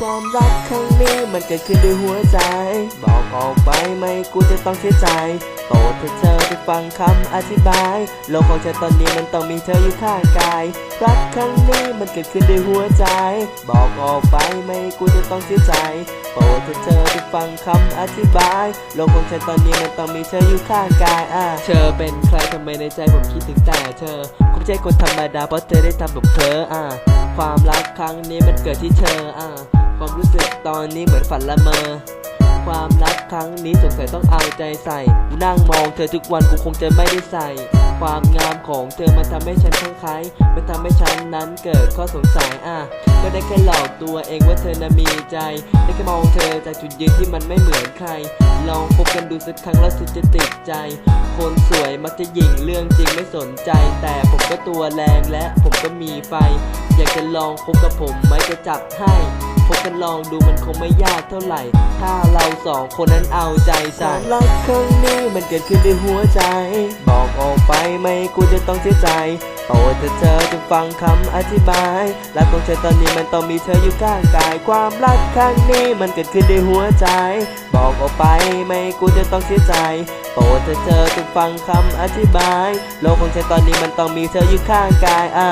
ความรักครั้งนี้มันเกิดขึ้นด้วยหัวใจ บอกออกไปไม่กูจะต้องเสียใจโปรดเธอเธอไปฟังคำอธิบาย โลกของฉันตอนนี้มันต้องมีเธออยู่ข้างกาย รักครั้งนี้มันเกิดขึ้นด้วยหัวใจ บอกออกไปไม่กูจะต้องเสียใจโปรดเธอเธอไปฟังคำอธิบาย โลกของฉันตอนนี้มันต้องมีเธออยู่ข้างกายอะเธอเป็นใครทำไมในใจผมคิดถึงแต่เธอคงไม่ใช่คนธรรมดาเพราะเธอได้ทำกับเธออะความรักครั้งนี้มันเกิดที่เธออะ ความรู้สึกตอนนี้เหมือนฝันละเมอ ความรักครั้งนี้สงสัยต้องเอาใจใส่ กูนั่งมองเธอทุกวันกูคงจะไม่ได้ใส่ ความงามของเธอมันทำให้ฉันคลั่งไคล้มันทำให้ฉันนั้นเกิดข้อสงสัยอะ ก็ได้แค่หลอกตัวเองว่าเธอน่ะมีใจ ได้แค่มองเธอจากจุดยืนที่มันไม่เหมือนใคร ลองคบกันดูสักครั้งแล้วสุดจะติดใจ คนสวยมักจะหยิ่งเรื่องจริงไม่สนใจ แต่ผมก็ตัวแรงและผมก็มีไฟ อยากจะลองคบกับผมไหมจะจับให้ บกันลองดูมันคงไม่ยากเท่าไหร่ ถ้าเราสองคนนั้นเอาใจใส่รักครั้งนี้มันเกิดขึ้นด้วยหัวใจ บอกออกไปไหม่กูจะต้องเสียใจโปรดเธอเธอจงฟังคำอธิบายรักของฉันตอนนี้มันต้องมีเธออยู่ข้างกาย ความรักครั้งนี้มันเกิดขึ้นด้วยหัวใจ บอกออกไปไหม่กูจะต้องเสียใจโปรดเธอเธอจงฟังคำอธิบาย โลกของฉันตอนนี้มันต้องมีเธออยู่ข้างกายอะ